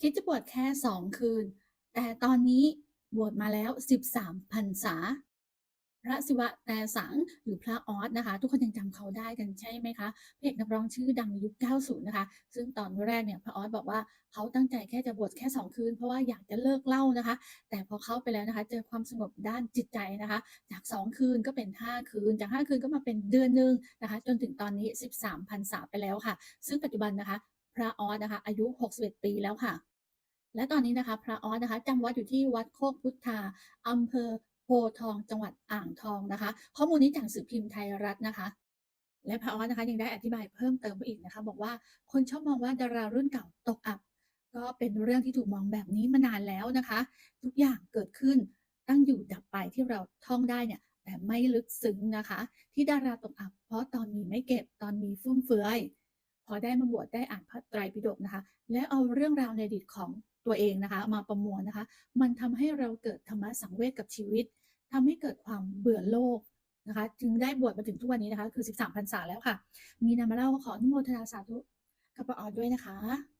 คิดจะบวชแค่2คืน แต่ตอนนี้บวชมาแล้ว 13พรรษา พระศิวะแต่สังหรือพระออสนะคะ ทุกคนยังจำเขาได้กันใช่ไหมคะพระเอกนักร้องชื่อดังในยุค 90 นะคะ ซึ่งตอนแรกเนี่ยพระออสบอกว่าเขาตั้งใจแค่จะบวชแค่ 2 คืน เพราะว่าอยากจะเลิกเล้านะคะ แต่พอเข้าไปแล้วนะคะ เจอความสงบด้านจิตใจนะคะ จาก 2 คืนก็เป็น 5 คืน จาก 5 คืนก็มาเป็นเดือนหนึ่งนะคะ จนถึงตอนนี้ 13พรรษาไปแล้วค่ะ ซึ่งปัจจุบันนะคะ พระออสนะคะ อายุ 61 ปีแล้วค่ะ และตอนนี้นะคะ พระออสนะคะจำวัดอยู่ที่วัดโคกพุทธาอำเภอโพทองจังหวัดอ่างทองนะคะ ข้อมูลนี้จากสื่อพิมพ์ไทยรัฐนะคะ และพระออสนะคะยังได้อธิบายเพิ่มเติมไปอีกนะคะ บอกว่าคนชอบมองว่าดารารุ่นเก่าตกอับ ก็เป็นเรื่องที่ถูกมองแบบนี้มานานแล้วนะคะ ทุกอย่างเกิดขึ้นตั้งอยู่ดับไปที่เราท่องได้เนี่ยแต่ไม่ลึกซึ้งนะคะ ที่ดาราตกอับ เพราะตอนมีไม่เก็บตอนมีฟุ่มเฟือย พอได้มาบวชได้อ่านพระไตรปิฎกนะคะ และเอาเรื่องราวในอดีตของตัวเองนะคะ มาประมวลนะคะ มันทำให้เราเกิดธรรมะสังเวชกับชีวิตทำให้เกิดความเบื่อโลกนะคะ จึงได้บวชมาถึงทุกวันนี้นะคะ คือ 13พรรษาแล้วค่ะ มีนามาเล่าขออนุโมทนาสาธุกับปออด้วยนะคะ